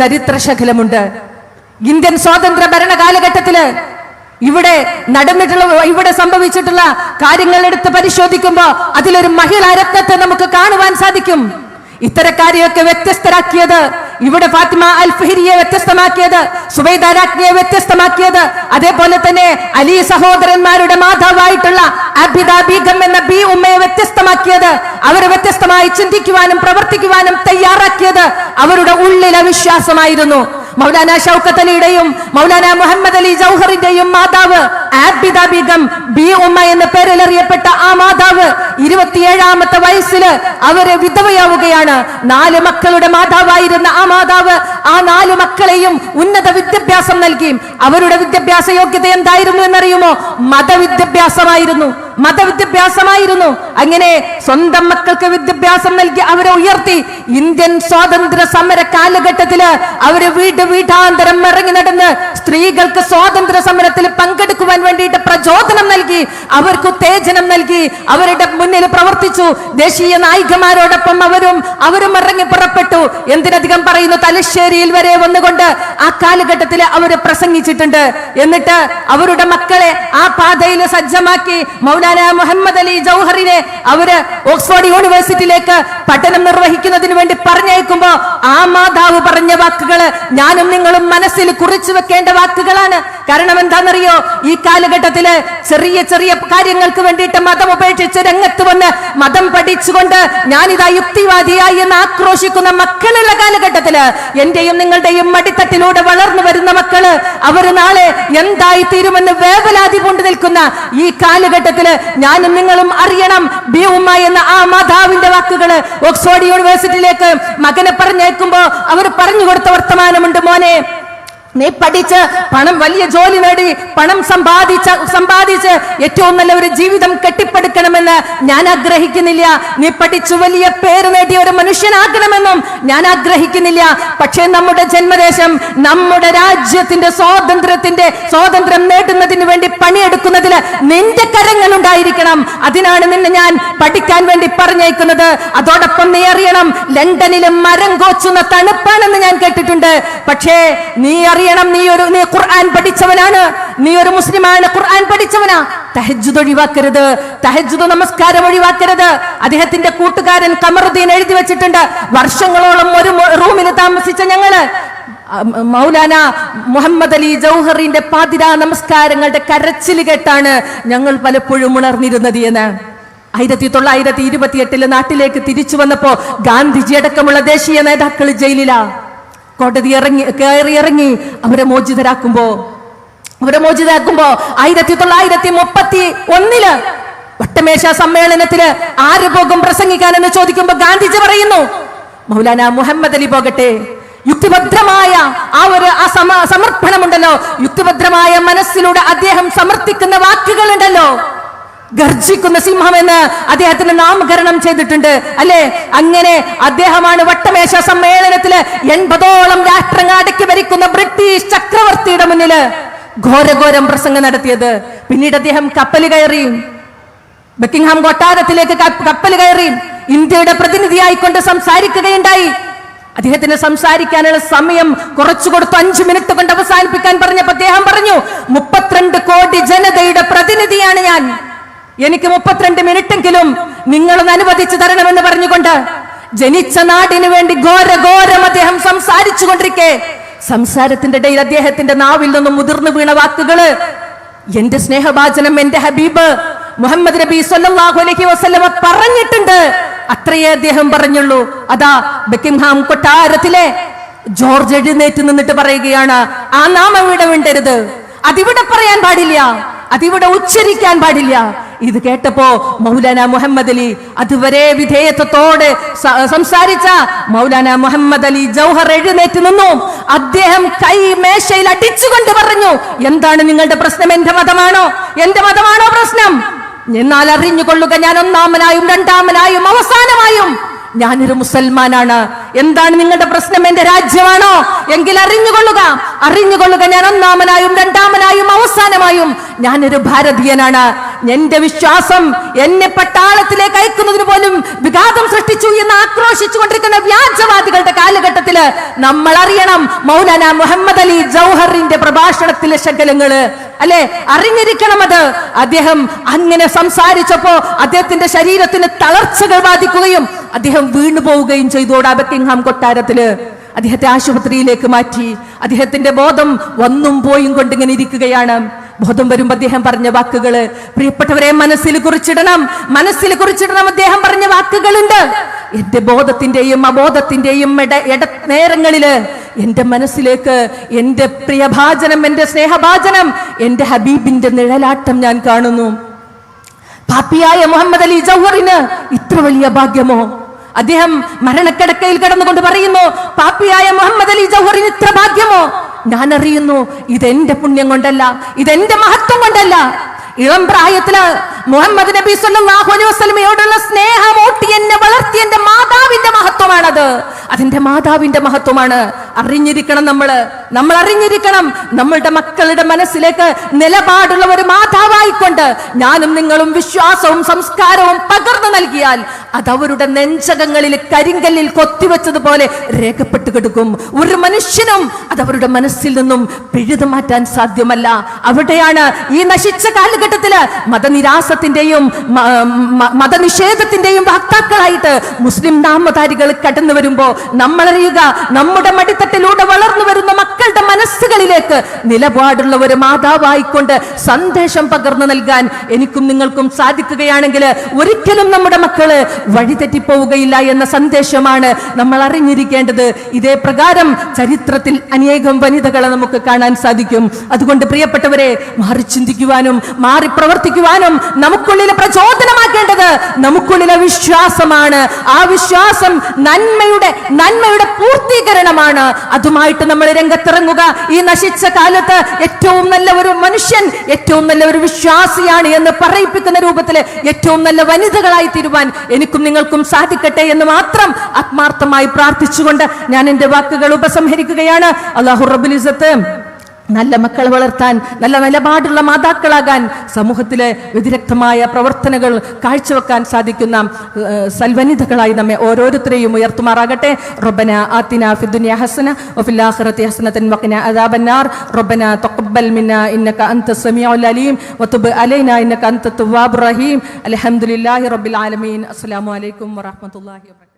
ചരിത്രശകലമുണ്ട്. Indian സ്വാതന്ത്ര്യ ഭരണ കാലഘട്ടത്തിൽ ഇവിടെ നടന്നിട്ടുള്ള ഇവിടെ സംഭവിച്ചിട്ടുള്ള കാര്യങ്ങൾ എടുത്ത് പരിശോധിക്കുമ്പോൾ അതിലൊരു മഹിളാ രത്നത്തെ നമുക്ക് കാണുവാൻ സാധിക്കും. ഇത്തരക്കാരെയൊക്കെ വ്യത്യസ്തരാക്കിയത് ഇവിടെ ഫാത്തിമ അൽ ഫിഹിരിയെ വ്യത്യസ്തമാക്കിയത് സുബൈദ രാജ്ഞിയെ വ്യത്യസ്തമാക്കിയത് അതേപോലെ തന്നെ അലി സഹോദരന്മാരുടെ മാതാവായിട്ടുള്ള അബിദ എന്ന ബി ഉമ്മയെ വ്യത്യസ്തമാക്കിയത് അവരെ വ്യത്യസ്തമായി ചിന്തിക്കുവാനും പ്രവർത്തിക്കുവാനും തയ്യാറാക്കിയത് അവരുടെ ഉള്ളിലെ വിശ്വാസമായിരുന്നു. മൗലാന ഷൗക്കത്ത് അലിയുടെയും മൗലാന മുഹമ്മദ് അലി ജൗഹറിന്റെയും മാതാവ് ആബിദ ബീഗം ബി ഉമ്മ എന്ന പേരിൽ അറിയപ്പെട്ട ആ മാതാവ് ഇരുപത്തിയേഴാമത്തെ വയസ്സിൽ അവരെ വിധവയാവുകയാണ്. നാല് മക്കളുടെ മാതാവായിരുന്ന ആ മാതാവ് ആ നാല് മക്കളെയും ഉന്നത വിദ്യാഭ്യാസം നൽകി. അവരുടെ വിദ്യാഭ്യാസ യോഗ്യത എന്തായിരുന്നു എന്നറിയുമോ? മതവിദ്യാഭ്യാസമായിരുന്നു. മതവിദ്യാഭ്യാസമായിരുന്നു. അങ്ങനെ സ്വന്തം മക്കൾക്ക് വിദ്യാഭ്യാസം നൽകി അവരെ ഉയർത്തി. ഇന്ത്യൻ സ്വാതന്ത്ര്യ സമര കാലഘട്ടത്തിൽ അവർ വീട് വീടാന്തരം ഇറങ്ങി നടന്ന് സ്ത്രീകൾക്ക് സ്വാതന്ത്ര്യ സമരത്തിൽ പങ്കെടുക്കുവാൻ വേണ്ടിയിട്ട് പ്രചോദനം നൽകി. അവർക്ക് ഉത്തേജനം നൽകി. അവരുടെ മുന്നിൽ പ്രവർത്തിച്ചു. ദേശീയ നായികമാരോടൊപ്പം അവരും അവരും ഇറങ്ങി പുറപ്പെട്ടു. എന്തിനധികം പറയുന്നു? തലശ്ശേരിയിൽ വരെ വന്നുകൊണ്ട് ആ കാലഘട്ടത്തിൽ അവർ പ്രസംഗിച്ചിട്ടുണ്ട്. എന്നിട്ട് അവരുടെ മക്കളെ ആ പാതയിൽ സജ്ജമാക്കി. മൗലാന മുഹമ്മദ് അലി ജൗഹറിനെ അവർ ഓക്സ്ഫോർഡ് യൂണിവേഴ്സിറ്റിയിലേക്ക് പഠനം നിർവഹിക്കുന്നതിന് വേണ്ടി പറഞ്ഞേക്കുമ്പോ ആ മാതാവ് പറഞ്ഞ വാക്കുകൾ ഞാനും നിങ്ങളും മനസ്സിൽ കുറിച്ചു വെക്കേണ്ട വാക്കുകളാണ്. കാരണം എന്താണെന്നറിയോ? ഈ കാലഘട്ടത്തിൽ ചെറിയ ചെറിയ കാര്യങ്ങൾക്ക് വേണ്ടിയിട്ട് മതം ഉപേക്ഷിച്ച് രംഗത്ത് വന്ന് മതം പഠിച്ചുകൊണ്ട് ഞാനിതാ യുക്തിവാദിയായി എന്ന് ആക്രോശിക്കുന്ന മക്കളുള്ള കാലഘട്ടത്തിൽ എന്റെയും നിങ്ങളുടെയും മടിത്തട്ടിലൂടെ വളർന്നു വരുന്ന മക്കൾ അവർ നാളെ എന്തായി തീരുമെന്ന് വേവലാതി കൊണ്ട് നിൽക്കുന്ന ഈ കാലഘട്ടത്തിൽ ഞാനും നിങ്ങളും അറിയണം. ബി ഉമ്മ എന്ന ആ മാതാവിന്റെ വാക്കുകൾ ഓക്സ്ഫോർഡ് യൂണിവേഴ്സിറ്റിയിലേക്ക് മകനെ പറഞ്ഞേക്കുമ്പോ അവർ പറഞ്ഞു കൊടുത്ത വർത്തമാനമുണ്ട് മോനെ. നീ പഠിച്ച് പണം വലിയ ജോലി നേടി പണം സമ്പാദിച്ച സമ്പാദിച്ച് ഏറ്റവും നല്ല ഒരു ജീവിതം കെട്ടിപ്പടുക്കണമെന്ന് ഞാൻ ആഗ്രഹിക്കുന്നില്ല. നീ പഠിച്ചു വലിയ പേര് നേടിയ ഒരു മനുഷ്യനാകണമെന്നും ഞാൻ ആഗ്രഹിക്കുന്നില്ല. പക്ഷേ നമ്മുടെ ജന്മദേശം നമ്മുടെ രാജ്യത്തിന്റെ സ്വാതന്ത്ര്യത്തിന്റെ സ്വാതന്ത്ര്യം നേടുന്നതിന് വേണ്ടി പണിയെടുക്കുന്നതിൽ നിന്റെ കരങ്ങൾ ഉണ്ടായിരിക്കണം. അതിനാണ് നിന്നെ ഞാൻ പഠിക്കാൻ വേണ്ടി പറഞ്ഞേക്കുന്നത് അതോടൊപ്പം നീ അറിയണം ലണ്ടനിലെ മരം കോച്ചുന്ന തണുപ്പാണെന്ന് ഞാൻ കേട്ടിട്ടുണ്ട്. പക്ഷേ നീ അറിയണം. നീ ഒരു നീ ഖുർആൻ പഠിച്ചവനാണ്. നീ ഒരു മുസ്ലിമാണ്. ഖുർആൻ പഠിച്ചവനാ. തഹജുദ് ഒഴിവാക്കരുത്. തഹജുദ് നമസ്കാരം ഒഴിവാക്കരുത്. അദ്ദേഹത്തിന്റെ കൂട്ടുകാരൻ കമറുദ്ദീൻ എഴുതി വെച്ചിട്ടുണ്ട്. വർഷങ്ങളോളം ഒരു റൂമിൽ താമസിച്ച ഞങ്ങൾ. മൗലാന മുഹമ്മദ് അലി ജൗഹറിന്റെ പാതിരാ നമസ്കാരങ്ങളുടെ കരച്ചിൽ കേട്ടാണ് ഞങ്ങൾ പലപ്പോഴും ഉണർന്നിരുന്നത് എന്ന്. ആയിരത്തി തൊള്ളായിരത്തി ഇരുപത്തിയെട്ടിൽ നാട്ടിലേക്ക് തിരിച്ചു വന്നപ്പോ ഗാന്ധിജി അടക്കമുള്ള ദേശീയ നേതാക്കൾ ജയിലിലാ. കോടതി ഇറങ്ങി കയറി ഇറങ്ങി അവരെ മോചിതരാക്കുമ്പോ അവരെ മോചിതരാക്കുമ്പോ ആയിരത്തി തൊള്ളായിരത്തി മുപ്പത്തി ഒന്നിൽ വട്ടമേശ സമ്മേളനത്തിൽ ആര് പോകും പ്രസംഗിക്കാൻ എന്ന് ചോദിക്കുമ്പോ ഗാന്ധിജി പറയുന്നു മൗലാന മുഹമ്മദ് അലി പോകട്ടെ യുക്തിഭദ്രമായ ആ ഒരു ആ സമ സമർപ്പണമുണ്ടല്ലോ യുക്തിഭദ്രമായ മനസ്സിലൂടെ അദ്ദേഹം സമർത്ഥിക്കുന്ന വാക്കുകളുണ്ടല്ലോ ഗർജിക്കുന്ന സിംഹം എന്ന് അദ്ദേഹത്തിന് നാമകരണം ചെയ്തിട്ടുണ്ട്. അല്ലെ? അങ്ങനെ അദ്ദേഹമാണ് വട്ടമേശ സമ്മേളനത്തിൽ എൺപതോളം രാഷ്ട്രങ്ങൾ അടക്കി ഭരിക്കുന്ന ബ്രിട്ടീഷ് ചക്രവർത്തിയുടെ മുന്നിൽ ഘോരഘോരം പ്രസംഗം നടത്തിയത്. പിന്നീട് അദ്ദേഹം കപ്പൽ കയറി. ബക്കിംഗ്ഹാം കൊട്ടാരത്തിലേക്ക് കപ്പൽ കയറി. ഇന്ത്യയുടെ പ്രതിനിധിയായിക്കൊണ്ട് സംസാരിക്കുകയുണ്ടായി. അദ്ദേഹത്തിന് സംസാരിക്കാനുള്ള സമയം കുറച്ചു കൊടുത്തു. അഞ്ചു മിനിറ്റ് കൊണ്ട് അവസാനിപ്പിക്കാൻ പറഞ്ഞപ്പോ അദ്ദേഹം പറഞ്ഞു മുപ്പത്തിരണ്ട് കോടി ജനതയുടെ പ്രതിനിധിയാണ് ഞാൻ. എനിക്ക് മുപ്പത്തിരണ്ട് മിനിറ്റെങ്കിലും നിങ്ങളൊന്ന് അനുവദിച്ചു തരണമെന്ന് പറഞ്ഞുകൊണ്ട് ജനിച്ച നാടിനു വേണ്ടി ഘോര ഘോരം അദ്ദേഹം സംസാരിച്ചു കൊണ്ടിരിക്കെ. സംസാരത്തിന്റെ ഇടയിൽ അദ്ദേഹത്തിന്റെ നാവിൽ നിന്നും മുതിർന്നു വീണ വാക്കുകൾ എന്റെ സ്നേഹഭാചനം എന്റെ ഹബീബ് മുഹമ്മദ് നബി സല്ലല്ലാഹു അലൈഹി വസല്ലമ പറഞ്ഞിട്ടുണ്ട്. അത്രയേ അദ്ദേഹം പറഞ്ഞുള്ളൂ. അതാ ബക്കിംഗ്ഹാം കൊട്ടാരത്തിലെ ജോർജ് എഴുന്നേറ്റ് നിന്നിട്ട് പറയുകയാണ് ആ നാമം ഇവിടെ വേണ്ടരുത് അതിവിടെ പറയാൻ പാടില്ല. അതിവിടെ ഉച്ചരിക്കാൻ പാടില്ല. ഇത് കേട്ടപ്പോ മൗലാന മുഹമ്മദ് അലി അതുവരെ വിധേയത്വത്തോടെ സംസാരിച്ച മൗലാന മുഹമ്മദ് അലി ജൗഹർ എഴുന്നേറ്റ് നിന്നു. അദ്ദേഹം കൈ മേശയിൽ അടിച്ചുകൊണ്ട് പറഞ്ഞു എന്താണ് നിങ്ങളുടെ പ്രശ്നം? എന്റെ മതമാണോ? എന്റെ മതമാണോ പ്രശ്നം? എന്നാൽ അറിഞ്ഞുകൊള്ളുക ഞാൻ ഒന്നാമനായും രണ്ടാമനായും അവസാനമായും. ഞാനൊരു മുസൽമാനാണ്. എന്താണ് നിങ്ങളുടെ പ്രശ്നം? എന്റെ രാജ്യമാണോ? എങ്കിൽ അറിഞ്ഞുകൊള്ളുക. അറിഞ്ഞുകൊള്ളുക ഞാൻ ഒന്നാമനായും രണ്ടാമനായും അവസാനമായും. ഞാനൊരു ഭാരതീയനാണ്. എന്റെ വിശ്വാസം എന്നെ പട്ടാളത്തിലേക്ക് അയക്കുന്നതിന് പോലും വിഘാതം സൃഷ്ടിച്ചു എന്ന് ആക്രോശിച്ചു കൊണ്ടിരിക്കുന്ന വ്യാജവാദികളുടെ കാലഘട്ടത്തിൽ നമ്മൾ അറിയണം മൗലാന മുഹമ്മദ് അലി ജൗഹറിന്റെ പ്രഭാഷണത്തിലെ ശകലങ്ങൾ. അല്ലെ? അറിഞ്ഞിരിക്കണം അത്. അദ്ദേഹം അങ്ങനെ സംസാരിച്ചപ്പോ അദ്ദേഹത്തിന്റെ ശരീരത്തിന് തളർച്ചകൾ ബാധിക്കുകയും അദ്ദേഹം വീണു പോവുകയും ചെയ്തോടാ ബക്കിംഗ്ഹാം കൊട്ടാരത്തിൽ. അദ്ദേഹത്തെ ആശുപത്രിയിലേക്ക് മാറ്റി. അദ്ദേഹത്തിന്റെ ബോധം വന്നും പോയും കൊണ്ടിങ്ങനെ ഇരിക്കുകയാണ്. ബോധം വരുമ്പോ അദ്ദേഹം പറഞ്ഞ വാക്കുകൾ. പ്രിയപ്പെട്ടവരെ മനസ്സിൽ കുറിച്ചിടണം. മനസ്സിൽ കുറിച്ചിടണം. അദ്ദേഹം പറഞ്ഞ വാക്കുകളുണ്ട്. എന്റെ ബോധത്തിന്റെയും അബോധത്തിന്റെയും ഇട ഇട നേരങ്ങളിൽ എന്റെ മനസ്സിലേക്ക് എന്റെ പ്രിയഭാചനം എന്റെ സ്നേഹഭാചനം എന്റെ ഹബീബിന്റെ നിഴലാട്ടം ഞാൻ കാണുന്നു. പാപ്പിയായ മുഹമ്മദ് അലി ജൗഹറിന് ഇത്ര വലിയ ഭാഗ്യമോ? അദ്ദേഹം മരണക്കിടക്കയിൽ കിടന്നുകൊണ്ട് പറയുന്നു പാപ്പിയായ മുഹമ്മദ് അലി ജൗഹറിന് ഇത്ര ഭാഗ്യമോ? ഞാൻ അറിയുന്നു ഇതെന്റെ പുണ്യം കൊണ്ടല്ല ഇതെന്റെ മഹത്വം കൊണ്ടല്ല. ഇളം പ്രായത്തിൽ മുഹമ്മദ് നബി സല്ലല്ലാഹു അലൈഹി വസല്ലമയോടുള്ള സ്നേഹം ഓട്ടി എന്നെ വളർത്തി എന്റെ മാതാവിന്റെ മഹത്വമാണത്. അതിന്റെ മാതാവിന്റെ മഹത്വമാണ്. അറിഞ്ഞിരിക്കണം നമ്മൾ. നമ്മൾ അറിഞ്ഞിരിക്കണം. നമ്മളുടെ മക്കളുടെ മനസ്സിലേക്ക് നിലപാടുള്ള ഒരു മാതാവായിക്കൊണ്ട് ഞാനും നിങ്ങളും വിശ്വാസവും സംസ്കാരവും പകർന്നു നൽകിയാൽ അത് അവരുടെ നെഞ്ചകങ്ങളിൽ കരിങ്കല്ലിൽ കൊത്തിവെച്ചതുപോലെ രേഖപ്പെട്ട് കിടക്കും. ഒരു മനുഷ്യനും അത് അവരുടെ മനസ്സിൽ നിന്നും പിഴുതു മാറ്റാൻ സാധ്യമല്ല. അവിടെയാണ് ഈ നശിച്ച കാലഘട്ടത്തിൽ മതനിരാസത്തിന്റെയും മതനിഷേധത്തിന്റെയും വാക്താക്കളായിട്ട് മുസ്ലിം നാമധാരികൾ കടന്നു വരുമ്പോ നമ്മളറിയുക നമ്മുടെ മടിത്തട്ടിലൂടെ വളർന്നു മനസ്സുകളിലേക്ക് നിലപാടുള്ള ഒരു മാതാവായിക്കൊണ്ട് സന്ദേശം പകർന്നു നൽകാൻ എനിക്കും നിങ്ങൾക്കും സാധിക്കുകയാണെങ്കിൽ ഒരിക്കലും നമ്മുടെ മക്കൾ വഴിതെറ്റിപ്പോവുകയില്ല എന്ന സന്ദേശമാണ് നമ്മൾ അറിഞ്ഞിരിക്കേണ്ടത്. ഇതേ പ്രകാരം ചരിത്രത്തിൽ അനേകം വനിതകളെ നമുക്ക് കാണാൻ സാധിക്കും. അതുകൊണ്ട് പ്രിയപ്പെട്ടവരെ മാറി ചിന്തിക്കുവാനും മാറി പ്രവർത്തിക്കുവാനും നമുക്കുള്ളിലെ പ്രചോദനമാക്കേണ്ടത് നമുക്കുള്ളിലെ വിശ്വാസമാണ് ആ വിശ്വാസം നന്മയുടെ നന്മയുടെ പൂർത്തീകരണമാണ് അതുമായിട്ട് നമ്മൾ രംഗത്തിറങ്ങുക. ഈ നശിച്ച കാലത്ത് ഏറ്റവും നല്ല ഒരു മനുഷ്യൻ ഏറ്റവും നല്ല ഒരു വിശ്വാസിയാണ് എന്ന് പറയിപ്പിക്കുന്ന രൂപത്തിൽ ഏറ്റവും നല്ല വനിതകളായി തീരുവാൻ എനിക്കും നിങ്ങൾക്കും സാധിക്കട്ടെ എന്ന് മാത്രം ആത്മാർത്ഥമായി പ്രാർത്ഥിച്ചുകൊണ്ട് ഞാൻ എന്റെ വാക്കുകൾ ഉപസംഹരിക്കുകയാണ്. അള്ളാഹു റബുലിസത്ത് നല്ല മക്കളെ വളർത്താൻ നല്ല നിലപാടുള്ള മാതാക്കളാകാൻ സമൂഹത്തിലെ വ്യതിരക്തമായ പ്രവർത്തനങ്ങൾ കാഴ്ചവെക്കാൻ സാധിക്കുന്ന സൽവനിതകളായി നമ്മെ ഓരോരുത്തരെയും ഉയർത്തുമാറാകട്ടെ. റബ്ബന ആത്തിന ഫിദ്ദുനിയ ഹസന വഫിൽ ആഖിറതി ഹസനതൻ വഖിന അദാബന്നാർ. റബ്ബന തഖബ്ബൽ മിന്ന ഇന്നക അൻത സമീഉൽ അലീം. വതുബ് അലൈന ഇന്നക അൻത തവ്വാബുർ റഹീം. അൽഹംദുലില്ലാഹി റബ്ബിൽ ആലമീൻ. അസ്സലാമു അലൈക്കും വറഹ്മത്തുള്ളാഹി വബറകാതുഹു